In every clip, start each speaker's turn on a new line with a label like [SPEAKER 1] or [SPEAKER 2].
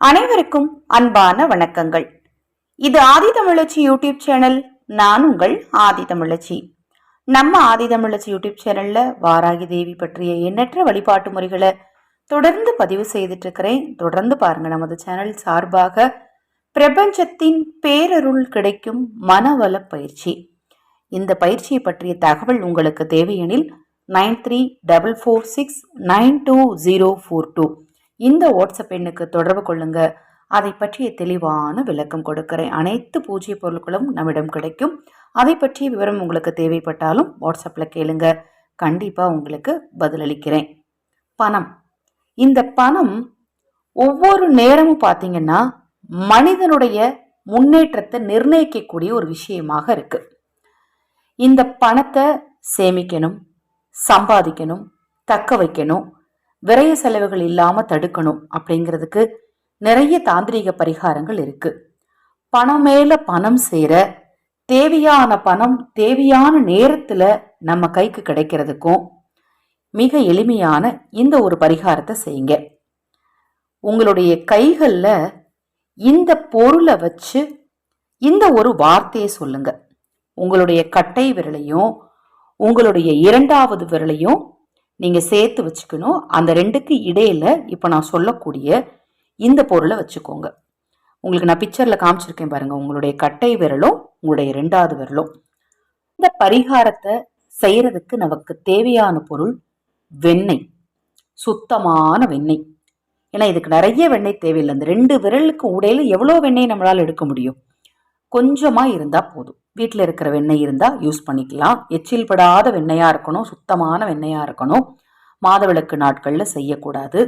[SPEAKER 1] அனைவருக்கும் அன்பான வணக்கங்கள். இது ஆதி தமிழச்சி யூடியூப் சேனல் நான் உங்கள் ஆதி தமிழச்சி. நம்ம ஆதி தமிழச்சி யூடியூப் சேனல்ல வாராகி தேவி பற்றிய எண்ணற்ற வழிபாட்டு முறைகளை தொடர்ந்து பதிவு செய்துட்டு இருக்கிறேன் தொடர்ந்து பாருங்க நமது சேனல் சார்பாக பிரபஞ்சத்தின் பேரருள் கிடைக்கும் மனவள பயிற்சி. இந்த பயிற்சியை பற்றிய தகவல் உங்களுக்கு தேவையெனில் nine three double four six nine two zero four two. இந்த வாட்ஸ்அப் எண்ணுக்கு தொடர்பு கொள்ளுங்க. அதை பற்றிய தெளிவான விளக்கம் கொடுக்கிறேன். அனைத்து பூஜ்ய பொருட்களும் நம்மிடம் கிடைக்கும். அதை பற்றிய விவரம் உங்களுக்கு தேவைப்பட்டாலும் வாட்ஸ்அப்பில் கேளுங்க. கண்டிப்பாக உங்களுக்கு பதிலளிக்கிறேன். பணம். இந்த பணம் ஒவ்வொரு நேரமும் பார்த்தீங்கன்னா மனிதனுடைய முன்னேற்றத்தை நிர்ணயிக்கக்கூடிய ஒரு விஷயமாக இருக்கு. இந்த பணத்தை சேமிக்கணும் சம்பாதிக்கணும் தக்க வைக்கணும். விரைய செலவுகள் இல்லாமல் தடுக்கணும் அப்படிங்கிறதுக்கு நிறைய தாந்திரிக பரிகாரங்கள் இருக்கு. பணம் மேல பணம் சேர தேவையான பணம் தேவையான நேரத்துல நம்ம கைக்கு கிடைக்கிறதுக்கும் மிக எளிமையான இந்த ஒரு பரிகாரத்தை செய்யுங்க. உங்களுடைய கைகளில் இந்த பொருளை வச்சு இந்த ஒரு வார்த்தையை சொல்லுங்க. உங்களுடைய கட்டை விரலையும் உங்களுடைய இரண்டாவது விரலையும் நீங்கள் சேர்த்து வச்சுக்கணும். அந்த ரெண்டுக்கு இடையில் இப்போ நான் சொல்லக்கூடிய இந்த பொருளை வச்சுக்கோங்க. உங்களுக்கு நான் பிக்சரில் காமிச்சிருக்கேன் பாருங்கள் உங்களுடைய கட்டை விரலும் உங்களுடைய ரெண்டாவது விரலும். இந்த பரிகாரத்தை செய்கிறதுக்கு நமக்கு தேவையான பொருள் வெண்ணெய். சுத்தமான வெண்ணெய். ஏன்னா இதுக்கு நிறைய வெண்ணெய் தேவையில்லை. இந்த ரெண்டு விரலுக்கு உடையில் எவ்வளோ வெண்ணெய் நம்மளால் எடுக்க முடியும்? கொஞ்சமாக இருந்தால் போதும். வீட்டில் இருக்கிற வெண்ணெய் இருந்தால் யூஸ் பண்ணிக்கலாம். எச்சில் படாத வெண்ணெயாக இருக்கணும் சுத்தமான வெண்ணெயாக இருக்கணும். மாதவிளக்கு நாட்களில் செய்யக்கூடாது.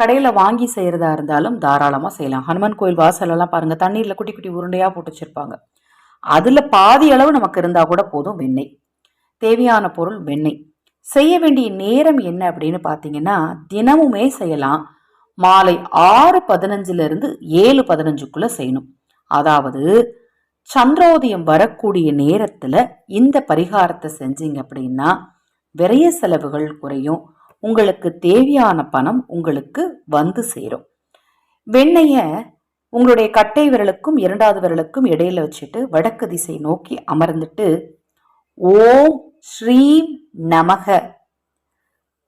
[SPEAKER 1] கடையில் வாங்கி செய்கிறதா இருந்தாலும் தாராளமாக செய்யலாம். ஹனுமன் கோயில் வாசலெல்லாம் பாருங்கள் தண்ணீரில் குட்டி குட்டி உருண்டையாக போட்டு வச்சுருப்பாங்க அதில் பாதி அளவு நமக்கு இருந்தால் கூட போதும் வெண்ணெய். தேவையான பொருள் வெண்ணெய். செய்ய வேண்டிய நேரம் என்ன அப்படின்னு பார்த்தீங்கன்னா தினமுமே செய்யலாம். மாலை ஆறு பதினஞ்சுலேருந்து ஏழு பதினஞ்சுக்குள்ளே செய்யணும். அதாவது சந்திரோதயம் வரக்கூடிய நேரத்தில் இந்த பரிகாரத்தை செஞ்சீங்க அப்படின்னா விரைய செலவுகள் குறையும் உங்களுக்கு தேவையான பணம் உங்களுக்கு வந்து சேரும். வெண்ணெயை உங்களுடைய கட்டை விரலுக்கும் இரண்டாவது விரலுக்கும் இடையில வச்சுட்டு வடக்கு திசை நோக்கி அமர்ந்துட்டு ஓம் ஸ்ரீம் நமக.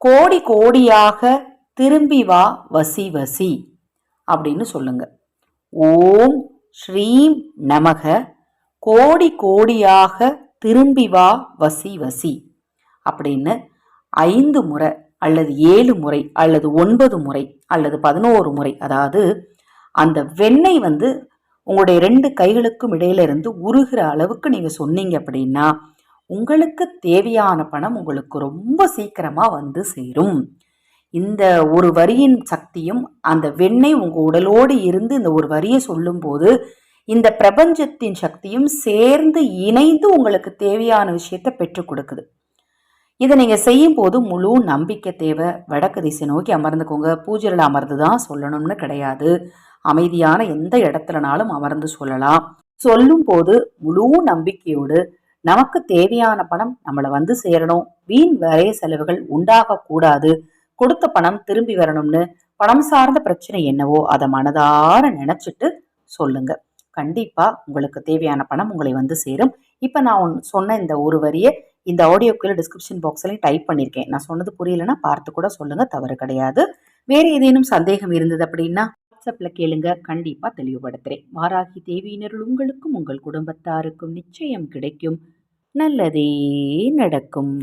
[SPEAKER 1] கோடி கோடியாக திரும்பி வா வசி வசி அப்படின்னு சொல்லுங்க. ஓம் ஸ்ரீம் நமக. கோடி கோடியாக திரும்பி வா வசி வசி. அப்படின்னு ஐந்து முறை அல்லது ஏழு முறை அல்லது ஒன்பது முறை அல்லது பதினோரு முறை அதாவது அந்த வெண்ணெய் வந்து உங்களுடைய ரெண்டு கைகளுக்கும் இடையில இருந்து உருகிற அளவுக்கு நீங்கள் சொன்னீங்க அப்படின்னா உங்களுக்கு தேவையான பணம் உங்களுக்கு ரொம்ப சீக்கிரமாக வந்து சேரும். இந்த ஒரு வரியின் சக்தியும் அந்த வெண்ணெய் உங்கள் உடலோடு இருந்து இந்த ஒரு வரியை சொல்லும்போது இந்த பிரபஞ்சத்தின் சக்தியும் சேர்ந்து இணைந்து உங்களுக்கு தேவையான விஷயத்தை பெற்றுக் கொடுக்குது. இதை நீங்கள் செய்யும் போது முழு நம்பிக்கை தேவை. வடக்கு திசை நோக்கி அமர்ந்துக்கோங்க. பூஜையில் அமர்ந்து தான் சொல்லணும்னு கிடையாது. அமைதியான எந்த இடத்துலனாலும் அமர்ந்து சொல்லலாம். சொல்லும் போது முழு நம்பிக்கையோடு நமக்கு தேவையான பணம் நம்மளை வந்து சேரணும். வீண் வரைய செலவுகள் உண்டாகக்கூடாது. கொடுத்த பணம் திரும்பி வரணும்னு பணம் சார்ந்த பிரச்சனை என்னவோ அதை மனதார நினைச்சிட்டு சொல்லுங்க. கண்டிப்பா உங்களுக்கு தேவையான பணம் உங்களை வந்து சேரும். இப்போ நான் சொன்ன இந்த ஒரு வரியை இந்த ஆடியோக்குள்ள டிஸ்கிரிப்ஷன் பாக்ஸ்லையும் டைப் பண்ணியிருக்கேன் நான் சொன்னது புரியலன்னா பார்த்து கூட சொல்லுங்க தவறு கிடையாது. வேற ஏதேனும் சந்தேகம் இருந்தது அப்படின்னா வாட்ஸ்அப்பில் கேளுங்க. கண்டிப்பாக தெளிவுபடுத்துகிறேன் வாராகி தேவியினருள் உங்களுக்கும் உங்கள் குடும்பத்தாருக்கும் நிச்சயம் கிடைக்கும். நல்லதே நடக்கும்.